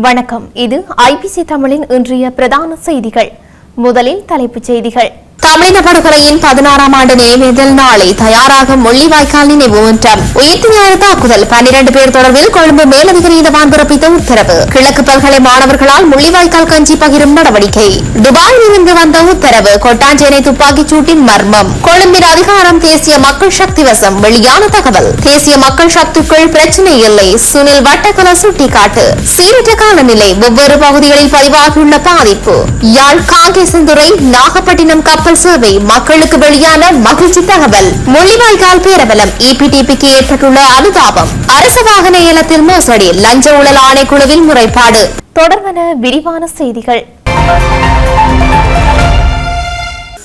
வணக்கம். இது ஐபிசி தமிழின் இன்றைய பிரதான செய்திகள். முதலில் தலைப்புச் செய்திகள். தமிழின படுகொலையின் பதினாறாம் ஆண்டு நினைவேந்தல் நாளை தயாராக முள்ளிவாய்க்கால் நினைவு மன்றம் உயிர்த்தியான தாக்குதல் பன்னிரண்டு பேர் தொடர்பில் கொழும்பு மேலதிக நீதவான் பிறப்பித்த உத்தரவு. கிழக்கு பல்கலை மாணவர்களால் முள்ளிவாய்க்கால் கஞ்சி பகிரும் நடவடிக்கை. துபாயில் இருந்து வந்த உத்தரவு கொட்டாஞ்சேனை துப்பாக்கிச் சூட்டின் மர்மம். கொழும்பின் அதிகாரம் தேசிய மக்கள் சக்தி வசம் வெளியான தகவல். தேசிய மக்கள் சக்திக்குள் பிரச்சனை இல்லை சுனில் வட்டக்கல சுட்டிக்காட்டு. சீரற்ற காலநிலை ஒவ்வொரு பகுதிகளில் பதிவாகியுள்ள பாதிப்பு. யாழ் காங்கேசந்துறை நாகப்பட்டினம் கப்பல் சேவை மக்களுக்கு வெளியான மகிழ்ச்சி தகவல். முள்ளிவாய்க்கால் பேரவலம் இபிடிபிக்கு ஏற்பட்டுள்ள அனுதாபம். அரசு வாகன ஏலத்தில் மோசடி லஞ்ச ஊழல் ஆணைக்குழுவில் முறைப்பாடு. தொடர்வன விரிவான செய்திகள்.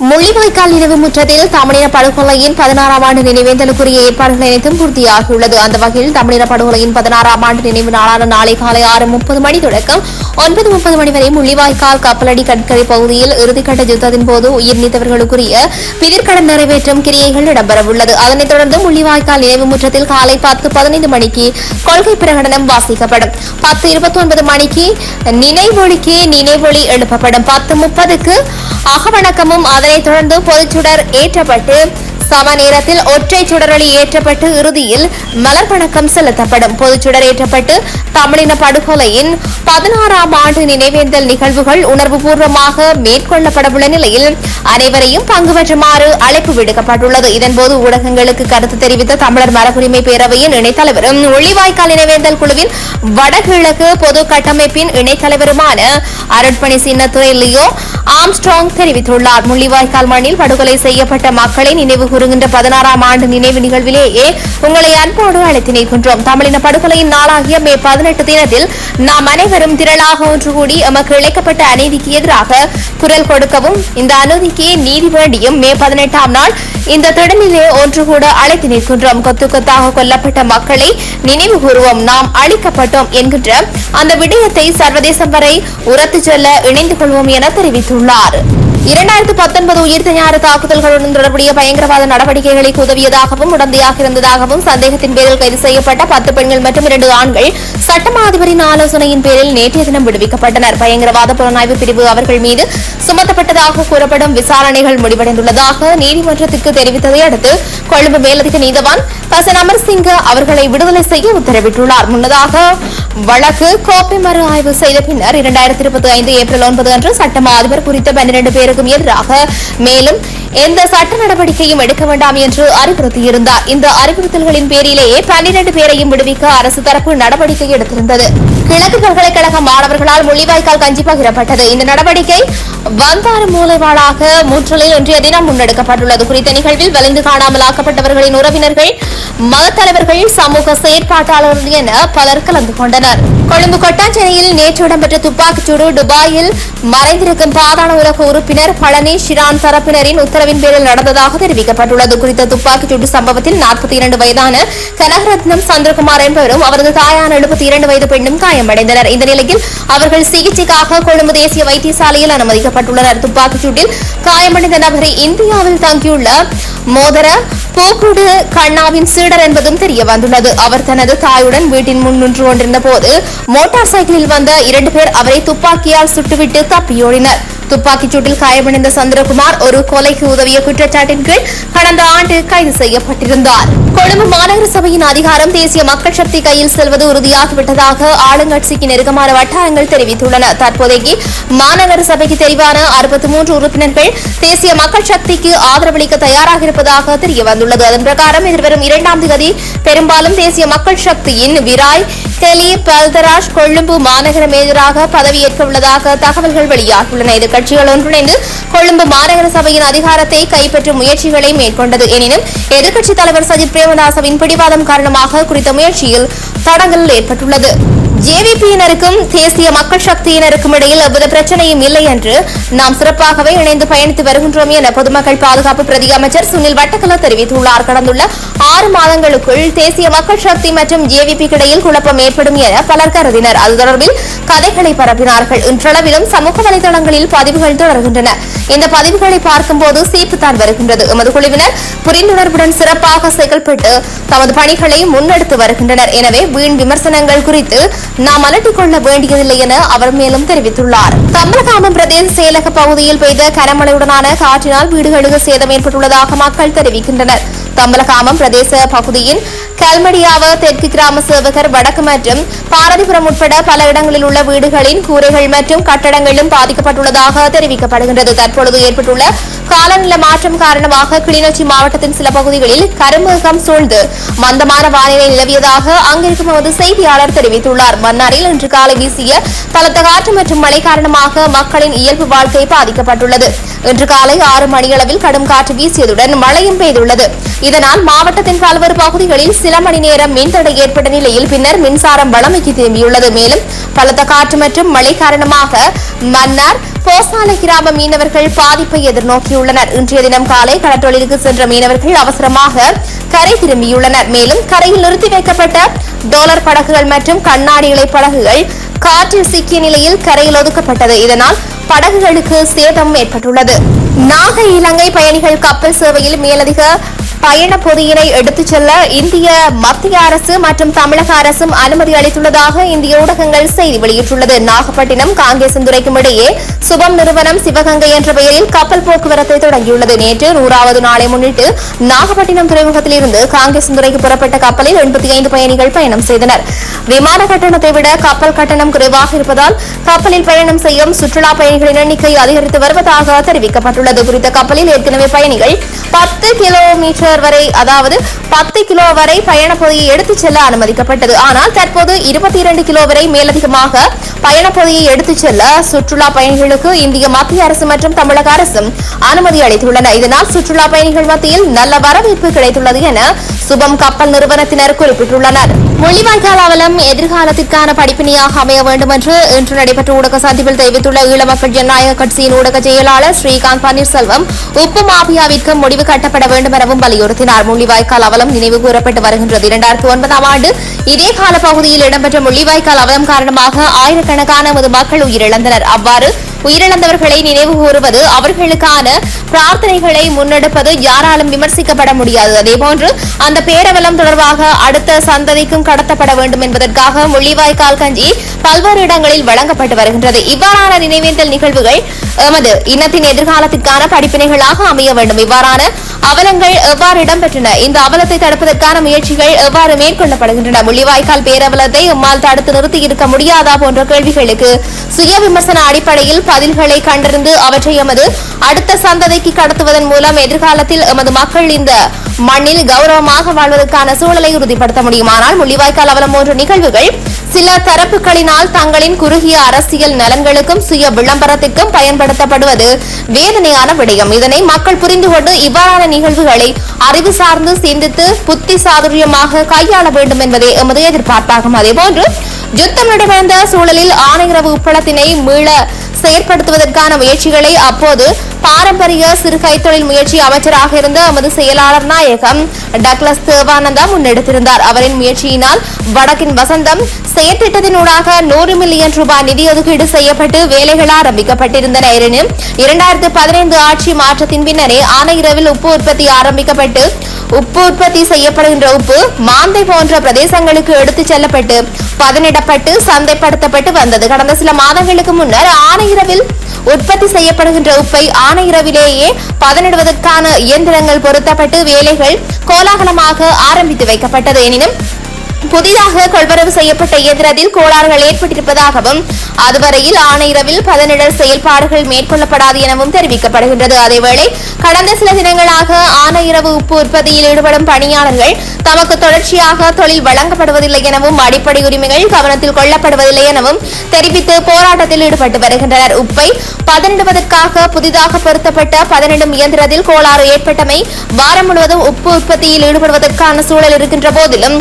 முள்ளிவாய்க்கால் நினைவு முற்றத்தில் தமிழின படுகொலையின் பதினாறாம் ஆண்டு நினைவேந்தலுக்குரிய ஏற்பாடுகள் அனைத்தும் பூர்த்தியாகியுள்ளது. அந்த வகையில் தமிழின படுகொலையின் பதினாறாம் ஆண்டு நினைவு நாளான நாளை காலை ஆறு முப்பது மணி தொடக்கம் ஒன்பது முப்பது மணி வரை முள்ளிவாய்க்கால் கப்பலடி கடற்கரை பகுதியில் இறுதிக்கட்ட யுத்தத்தின் போது உயிர் நீத்தவர்களுக்குரிய பிதிர்க்கடன் நிறைவேற்றும் கிரியைகள் இடம்பெறவுள்ளது. அதனைத் தொடர்ந்து முள்ளிவாய்க்கால் நினைவு முற்றத்தில் காலை பத்து பதினைந்து மணிக்கு கொள்கை பிரகடனம் வாசிக்கப்படும். பத்து இருபத்தி ஒன்பது மணிக்கு நினைவொலிக்கு நினைவொளி எழுப்பப்படும். பத்து முப்பதுக்கு அகவணக்கமும் அதன் அதனைத் தொடர்ந்து பொதுச்சுடர் ஏற்றப்பட்டு சம நேரத்தில் ஒற்றை சுடரொளி ஏற்றப்பட்டு இறுதியில் மலர் வணக்கம் செலுத்தப்படும். பொதுச்சுடர் ஏற்றப்பட்டு தமிழின படுகொலையின் பதினாறாம் ஆண்டு நினைவேந்தல் நிகழ்வுகள் உணர்வுபூர்வமாக மேற்கொள்ளப்படவுள்ள நிலையில் அனைவரையும் பங்கு பெற்றுமாறு அழைப்பு விடுக்கப்பட்டுள்ளது. இதன்போது ஊடகங்களுக்கு கருத்து தெரிவித்த தமிழர் மரபுரிமை பேரவையின் இணைத்தலைவரும் ஒளிவாய்க்கால் நினைவேந்தல் குழுவின் வடகிழக்கு பொது கட்டமைப்பின் இணைத்தலைவருமான அருட்பணி சின்னத்துறை லியோ ஆம்ஸ்ட்ராங் தெரிவித்துள்ளார். முள்ளிவாய்க்கால் மண்ணில் படுகொலை செய்யப்பட்ட மக்களை நினைவு கூறுகின்ற பதினாறாம் ஆண்டு நினைவு நிகழ்விலேயே உங்களை அன்போடு அழைத்து நிற்கின்றோம். தமிழின படுகொலையின் நாளாகிய மே பதினெட்டு தினத்தில் நாம் அனைவரும் திரளாக ஒன்று கூடி எமக்கு இழைக்கப்பட்ட அநீதிக்கு எதிராக குரல் கொடுக்கவும் இந்த அநீதிக்கு நீதி வேண்டியும் மே பதினெட்டாம் நாள் இந்த திடலிலே ஒன்று கூட அழைத்து நிற்கின்றோம். கொத்து கொத்தாக கொல்லப்பட்ட மக்களை நினைவு கூறுவோம். நாம் அழிக்கப்பட்டோம் என்கின்ற அந்த விடயத்தை சர்வதேசம் வரை உரத்து செல்ல இணைந்து கொள்வோம் என தெரிவித்துள்ளார். இரண்டாயிரத்து பத்தொன்பது உயிர் ஞாறு தாக்குதல்களுடன் தொடர்புடைய பயங்கரவாத நடவடிக்கைகளுக்கு உதவியதாகவும் உடந்தையாக இருந்ததாகவும் சந்தேகத்தின் பேரில் கைது செய்யப்பட்ட பத்து பெண்கள் மற்றும் இரண்டு ஆண்கள் சட்டமா அதிபரின் ஆலோசனையின் பேரில் நேற்றைய தினம் விடுவிக்கப்பட்டனர். பயங்கரவாத புலனாய்வு பிரிவு அவர்கள் மீது சுமத்தப்பட்டதாக கூறப்படும் விசாரணைகள் முடிவடைந்துள்ளதாக நீதிமன்றத்திற்கு தெரிவித்ததை அடுத்து கொழும்பு மேலதிக நீதவான் பசன் அமர்சிங்க அவர்களை விடுதலை செய்ய உத்தரவிட்டுள்ளார். முன்னதாக வழக்கு கோப்பை மறு ஆய்வு செய்த பின்னர் இரண்டாயிரத்தி இருபத்தி ஐந்து ஏப்ரல் ஒன்பது அன்று சட்டமா அதிபர் குறித்த பன்னிரண்டு பேருக்கும் எதிராக மேலும் எந்த சட்ட நடவடிக்கையும் எடுக்க வேண்டாம் என்று அறிவுறுத்தியிருந்தார். இந்த அறிவுறுத்தல்களின் பேரிலேயே பன்னிரண்டு பேரையும் விடுவிக்க அரசு தரப்பு நடவடிக்கை எடுத்திருந்தது. கிழக்கு பல்கலைக்கழக மாணவர்களால் முள்ளிவாய்க்கால் கஞ்சி பகிரப்பட்டது. இந்த நடவடிக்கை வந்தாறு மூலைவாளாக முற்றலில் இன்றைய தினம் முன்னெடுக்கப்பட்டுள்ளது. குறித்த நிகழ்வில் வலிந்து காணாமலாக்கப்பட்டவர்களின் உறவினர்கள் மதத்தலைவர்கள் சமூக செயற்பாட்டாளர்கள் என பலர் கலந்து கொண்டனர். கொழும்பு கொட்டாஞ்சேரியில் நேற்று இடம்பெற்ற துப்பாக்கிச்சூடு துபாயில் மறைந்திருக்கும் பாதாள உலக உறுப்பினர் பழனி ஷிரான் தரப்பினரின் உத்தரவின் பேரில் நடந்ததாக தெரிவிக்கப்பட்டுள்ளது. குறித்த துப்பாக்கிச்சூடு சம்பவத்தில் நாற்பத்தி இரண்டு வயதான கனகரத்னம் சந்திரகுமார் என்பவரும் அவரது தாயான எழுபத்தி இரண்டு வயது பெண்ணும் காயமடைந்தனர். இந்த நிலையில் அவர்கள் சிகிச்சைக்காக கொழும்பு தேசிய வைத்தியசாலையில் அனுமதிக்கப்பட்டுள்ளனர். துப்பாக்கிச்சூட்டில் காயமடைந்த நபரை இந்தியாவில் தங்கியுள்ள மோதர போக்குடு கண்ணாவின் சீடர் என்பதும் தெரிய வந்துள்ளது அவர் தனது தாயுடன் வீட்டின் முன் நின்று கொண்டிருந்த போது மோட்டார் சைக்கிளில் வந்த இரண்டு பேர் அவரை துப்பாக்கியால் சுட்டுவிட்டு தப்பியோடினர். துப்பாக்கிச் சூட்டில் காயமடைந்த சந்திரகுமார் ஒரு கொலைக்கு உதவிய குற்றச்சாட்டின் கீழ் கடந்த ஆண்டு கைது செய்யப்பட்டிருந்தார். கொழும்பு மாநகர சபையின் அதிகாரம் தேசிய மக்கள் சக்தி கையில் செல்வது உறுதியாகிவிட்டதாக ஆளுங்கட்சிக்கு நெருக்கமான வட்டாரங்கள் தெரிவித்துள்ளன. தற்போதைக்கு மாநகர சபைக்கு தெரிவான அறுபத்தி மூன்று உறுப்பினர்கள் தேசிய மக்கள் சக்திக்கு ஆதரவளிக்க தயாராக இருப்பதாக தெரிய வந்துள்ளது அதன் பிரகாரம் எதிர்வரும் இரண்டாம் தேதி பெரும்பாலும் தேசிய மக்கள் சக்தியின் விராய் தெலி பல்தராஜ் கொழும்பு மாநகர மேஜராக பதவியேற்க உள்ளதாக தகவல்கள் வெளியாகியுள்ளன. இது கட்சிகள் ஒன்றிணைந்து கொழும்பு மாநகர சபையின் அதிகாரத்தை கைப்பற்றும் முயற்சிகளை மேற்கொண்டது. எனினும் எதிர்க்கட்சித் தலைவர் சஜித் பிரேமதாசவின் பிடிவாதம் காரணமாக குறித்த முயற்சியில் தடங்கல் ஏற்பட்டுள்ளது. ஜேவிபியினருக்கும் தேசிய மக்கள் சக்தியினருக்கும் இடையில் எவ்வித பிரச்சனையும் இல்லை என்று நாம் சிறப்பாகவே இணைந்து பயணித்து வருகின்றோம் என பொதுமக்கள் பாதுகாப்பு பிரதி அமைச்சர் சுனில் வட்டக்கல தெரிவித்துள்ளார். கடந்துள்ள ஆறு மாதங்களுக்குள் தேசிய மக்கள் சக்தி மற்றும் ஜேவிபி இடையில் குழப்பம் ஏற்படும் என பலர் கருதினர். அது தொடர்பில் கதைகளை பரப்பினார்கள். இன்றளவிலும் சமூக வலைதளங்களில் பதிவுகள் தொடர்கின்றன. இந்த பதிவுகளை பார்க்கும்போது சீப்புத்தான் வருகின்றது. எமது குழுவினர் புரிந்துணர்வுடன் சிறப்பாக செயல்பட்டு தமது பணிகளை முன்னெடுத்து வருகின்றனர். எனவே வீண் விமர்சனங்கள் குறித்து நாம் அலட்டிக் கொள்ள வேண்டியதில்லை என அவர் மேலும் தெரிவித்துள்ளார். தம்பலகாமம் பிரதேச செயலக பகுதியில் பெய்த கனமழையுடனான காற்றினால் வீடுகளுக்கு சேதம் ஏற்பட்டுள்ளதாக மக்கள் தெரிவிக்கின்றனர். தம்பலகாமம் பிரதேச பகுதியின் கல்மடியாவ தெற்கு கிராம சேவகர் வடக்கு மற்றும் பாரதிபுரம் உட்பட பல இடங்களில் உள்ள வீடுகளின் கூரைகள் மற்றும் கட்டடங்களும் பாதிக்கப்பட்டுள்ளதாக தெரிவிக்கப்படுகின்றது. தற்பொழுது ஏற்பட்டுள்ள காலநிலை மாற்றம் காரணமாக கிளிநொச்சி மாவட்டத்தின் சில பகுதிகளில் கருமேகம் சூழ்ந்து மந்தமான வானிலை நிலவியதாக அங்கிருக்கும் எமது செய்தியாளர் தெரிவித்துள்ளார். மன்னாரில் இன்று காலை வீசிய பலத்த காற்று மற்றும் மழை காரணமாக மக்களின் இயல்பு வாழ்க்கை பாதிக்கப்பட்டுள்ளது. இன்று காலை ஆறு மணியளவில் கடும் காற்று வீசியதுடன் மழையும் பெய்துள்ளது. இதனால் மாவட்டத்தின் பல்வேறு பகுதிகளில் சில மணி நேரம் மின்தடை ஏற்பட்ட நிலையில் பின்னர் மின்சாரம் வளமைக்கு திரும்பியுள்ளது. மேலும் பலத்த காற்று மற்றும் மழை காரணமாக மன்னார் போசாலை கிராம மீனவர்கள் பாதிப்பை எதிர்நோக்கியுள்ளனர். இன்றைய தினம் காலை கடற்றொழிலுக்கு சென்ற மீனவர்கள் அவசரமாக கரை திரும்பியுள்ளனர். மேலும் கரையில் நிறுத்தி வைக்கப்பட்ட டோலர் படகுகள் மற்றும் கண்ணாடி இலை படகுகள் காற்றில் சிக்கிய நிலையில் கரையில் ஒதுக்கப்பட்டது. இதனால் படகுகளுக்கு சேதம் ஏற்பட்டுள்ளது. நாகை இலங்கை பயணிகள் கப்பல் சேவையில் மேலதிக பயண பொதியினை எடுத்துச் செல்ல இந்திய மத்திய அரசு மற்றும் தமிழக அரசும் அனுமதி அளித்துள்ளதாக இந்திய ஊடகங்கள் செய்தி வெளியிட்டுள்ளது. நாகப்பட்டினம் காங்கேசந்துறைக்கும் இடையே சுபம் நிறுவனம் சிவகங்கை என்ற பெயரில் கப்பல் போக்குவரத்தை தொடங்கியுள்ளது. நேற்று நூறாவது நாளை முன்னிட்டு நாகப்பட்டினம் துறைமுகத்தில் இருந்து காங்கேசந்துறைக்கு புறப்பட்ட கப்பலில் எண்பத்தி ஐந்து பயணிகள் பயணம் செய்தனர். விமான கட்டணத்தை விட கப்பல் கட்டணம் குறைவாக இருப்பதால் கப்பலில் பயணம் செய்யும் சுற்றுலா பயணிகளின் எண்ணிக்கை அதிகரித்து வருவதாக தெரிவிக்கப்பட்டுள்ளது. குறித்த கப்பலில் ஏற்கனவே பயணிகள் பத்து கிலோமீட்டர் வரை அதாவது பத்து கிலோ வரை பயணப்பகுதியை எடுத்துச் செல்ல அனுமதிக்கப்பட்டது. ஆனால் தற்போது இருபத்தி இரண்டு கிலோ வரை மேலதிகமாக பயணப்பகுதியை எடுத்துச் செல்ல சுற்றுலா பயணிகளுக்கு இந்திய மத்திய அரசு மற்றும் தமிழக அரசும் அனுமதி அளித்துள்ளன. இதனால் சுற்றுலா பயணிகள் மத்தியில் நல்ல வரவேற்பு கிடைத்துள்ளது என சுபம் கப்பல் நிறுவனத்தினர் குறிப்பிட்டுள்ளனர். மொழிவாய்க்கால் அவலம் எதிர்காலத்திற்கான படிப்பினையாக அமைய வேண்டும் என்று இன்று நடைபெற்ற ஊடக சந்திப்பில் தெரிவித்துள்ள ஈழ மக்கள் ஜனநாயக கட்சியின் ஊடக செயலாளர் ஸ்ரீகாந்த் பன்னீர்செல்வம் உப்பு மாபியாவிற்கு முடிவு கட்டப்பட வேண்டும் எனவும் வலியுறுத்தினார் முள்ளிவாய்க்கால் அவலம் நினைவு கூறப்பட்டு வருகின்றது. இரண்டாயிரத்தி ஒன்பதாம் ஆண்டு இதே கால பகுதியில் இடம்பெற்ற முள்ளிவாய்க்கால் அவலம் காரணமாக ஆயிரக்கணக்கான நமது மக்கள் உயிரிழந்தனர். அவ்வாறு உயிரிழந்தவர்களை நினைவு கூறுவது அவர்களுக்கான பிரார்த்தனைகளை முன்னெடுப்பது யாராலும் விமர்சிக்கப்பட முடியாது. அதேபோன்று அந்த பேரவலம் தொடர்பாக அடுத்த சந்ததிக்கும் கடத்தப்பட வேண்டும் என்பதற்காக முள்ளிவாய்க்கால் கஞ்சி பல்வேறு இடங்களில் வழங்கப்பட்டு வருகின்றது. இவ்வாறான நினைவேந்தல் நிகழ்வுகள் எமது இனத்தின் எதிர்காலத்திற்கான படிப்பினைகளாக அமைய வேண்டும். இவ்வாறான அவலங்கள் எவ்வாறு இடம்பெற்றன? இந்த அவலத்தை தடுப்பதற்கான முயற்சிகள் எவ்வாறு மேற்கொள்ளப்படுகின்றன? முள்ளிவாய்க்கால் பேரவலத்தை எம்மால் தடுத்து நிறுத்தி இருக்க முடியாதா போன்ற கேள்விகளுக்கு சுய விமர்சன அடிப்படையில் பதில்களை கண்டறிந்து அவற்றை எமது அடுத்த சந்ததிக்கு கடத்துவதன் மூலம் எதிர்காலத்தில் எமது மக்கள் இந்த மண்ணில் கௌரவமாக வாழ்வதற்கான சூழலை உறுதிப்படுத்த முடியும். ஆனால் முள்ளிவாய்க்கால் அவலம் போன்ற நிகழ்வுகள் சில தரப்புகளினால் தங்களின் குறுகிய அரசியல் நலன்களுக்கும் சுய விளம்பரத்திற்கும் பயன்படுத்தப்படுவது வேதனையான விடயம். இதனை மக்கள் புரிந்து கொண்டு இவ்வாறான நிகழ்வுகளை அறிவு சார்ந்து சிந்தித்து புத்தி சாதுரியமாக கையாள வேண்டும் என்பதே எமது எதிர்பார்ப்பாகும். அதேபோன்று யுத்தம் நடைபெறந்த சூழலில் ஆணையரவு உப்பளத்தினை மீள செயற்படுத்துவதற்கான முயற்சிகளை அப்போது பாரம்பரிய சிறு கைத்தொழில் முயற்சி அமைச்சராக இருந்த எமது செயலாளர் நாயகம் டக்ளஸ் தேவானந்தா முன்னெடுத்திருந்தார். அவரின் முயற்சியினால் வடக்கின் வசந்தம் செயற்திட்டத்தினூடாக நூறு மில்லியன் ரூபாய் நிதி ஒதுக்கீடு செய்யப்பட்டு வேலைகள் ஆரம்பிக்கப்பட்டிருந்தன. எனினும் இரண்டாயிரத்து பதினைந்து ஆட்சி மாற்றத்தின் பின்னரே ஆனையிரவில் உப்பு உற்பத்தி ஆரம்பிக்கப்பட்டு உப்பு உற்பத்தி செய்யப்படுகின்ற உப்பு மாந்தை போன்ற பிரதேசங்களுக்கு எடுத்துச் செல்லப்பட்டு பதனிடப்பட்டு சந்தைப்படுத்தப்பட்டு வந்தது. கடந்த சில மாதங்களுக்கு முன்னர் ஆனையிரவில் உற்பத்தி செய்யப்படுகின்ற உப்பை ஆனையிரவிலேயே பதனிடுவதற்கான இயந்திரங்கள் பொருத்தப்பட்டு வேலைகள் கோலாகலமாக ஆரம்பித்து வைக்கப்பட்டது. எனினும் புதிதாக கொள்வரவு செய்யப்பட்ட இயந்திரத்தில் கோளாறுகள் ஏற்பட்டிருப்பதாகவும் அதுவரையில் ஆணையரவில் பதனிடல் செயல்பாடுகள் மேற்கொள்ளப்படாது எனவும் தெரிவிக்கப்படுகின்றது. அதேவேளை கடந்த சில தினங்களாக ஆணையரவு உப்பு உற்பத்தியில் ஈடுபடும் பணியாளர்கள் தமக்கு தொடர்ச்சியாக தொழில் வழங்கப்படுவதில்லை எனவும் அடிப்படை உரிமைகள் கவனத்தில் கொள்ளப்படுவதில்லை எனவும் தெரிவித்து போராட்டத்தில் ஈடுபட்டு வருகின்றனர். உப்பை பதனிடுவதற்காக புதிதாக பொருத்தப்பட்ட பதனிடும் இயந்திரத்தில் கோளாறு ஏற்பட்டமை வாரம் முழுவதும் உப்பு உற்பத்தியில் ஈடுபடுவதற்கான சூழல் இருக்கின்ற போதிலும்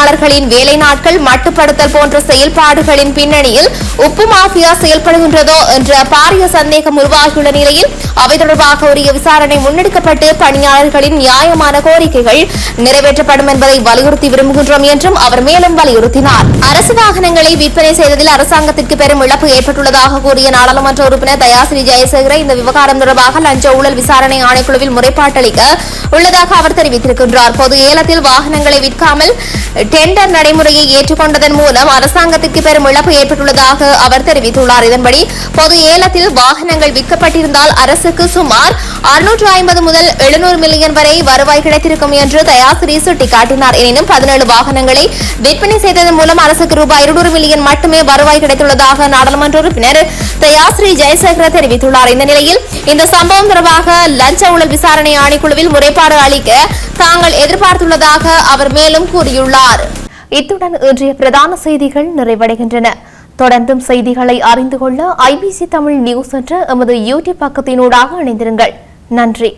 பணியாளர்களின் வேலை நாட்கள் மட்டுப்படுத்தல் போன்ற செயல்பாடுகளின் பின்னணியில் உப்பு மாஃபியா செயல்படுகின்றதோ என்ற பாரிய சந்தேகம் உருவாகியுள்ள நிலையில் அவை தொடர்பாக உரிய விசாரணை முன்னெடுக்கப்பட்டு பணியாளர்களின் நியாயமான கோரிக்கைகள் நிறைவேற்றப்படும் என்பதை வலியுறுத்தி விரும்புகின்றோம் என்றும் அவர் மேலும் வலியுறுத்தினார். அரசு வாகனங்களை விற்பனை செய்ததில் அரசாங்கத்திற்கு பெரும் இழப்பு ஏற்பட்டுள்ளதாக கூறிய நாடாளுமன்ற உறுப்பினர் தயாசிரி ஜெயசேகர இந்த விவகாரம் தொடர்பாக லஞ்ச ஊழல் விசாரணை ஆணைக்குழுவில் முறைப்பாட்டளிக்க உள்ளதாக அவர் தெரிவித்திருக்கின்றார். பொது ஏலத்தில் வாகனங்களை விற்காமல் டெண்டர் நடைமுறையை ஏற்றுக்கொண்டதன் மூலம் அரசாங்கத்திற்கு பெரும் இழப்பு ஏற்பட்டுள்ளதாக அவர் தெரிவித்துள்ளார். இதன்படி பொது ஏலத்தில் வாகனங்கள் விற்கப்பட்டிருந்தால் அரசுக்கு சுமார் அறுநூற்று ஐம்பது முதல் எழுநூறு மில்லியன் வரை வருவாய் கிடைத்திருக்கும் என்று தயாசிரி சுட்டிக்காட்டினார். எனினும் பதினேழு வாகனங்களை விற்பனை செய்ததன் மூலம் அரசுக்கு ரூபாய் இருநூறு மில்லியன் மட்டுமே வருவாய் கிடைத்துள்ளதாக நாடாளுமன்ற உறுப்பினர் தயாஸ்ரீ ஜெயசேகர தெரிவித்துள்ளார். இந்த நிலையில் இந்த சம்பவம் தொடர்பாக லஞ்ச ஊழல் விசாரணை ஆணைக்குழுவில் முறைப்பாடு அளிக்க தாங்கள் எதிர்பார்த்துள்ளதாக அவர் மேலும் கூறியுள்ளார். இத்துடன் இன்றைய பிரதான செய்திகள் நிறைவடைகின்றன. தொடர்ந்தும் செய்திகளை அறிந்து கொள்ள ஐபிசி தமிழ் நியூஸ் என்ற எமது யூடியூப் பக்கத்தினூடாக இணைந்திருங்கள். நன்றி.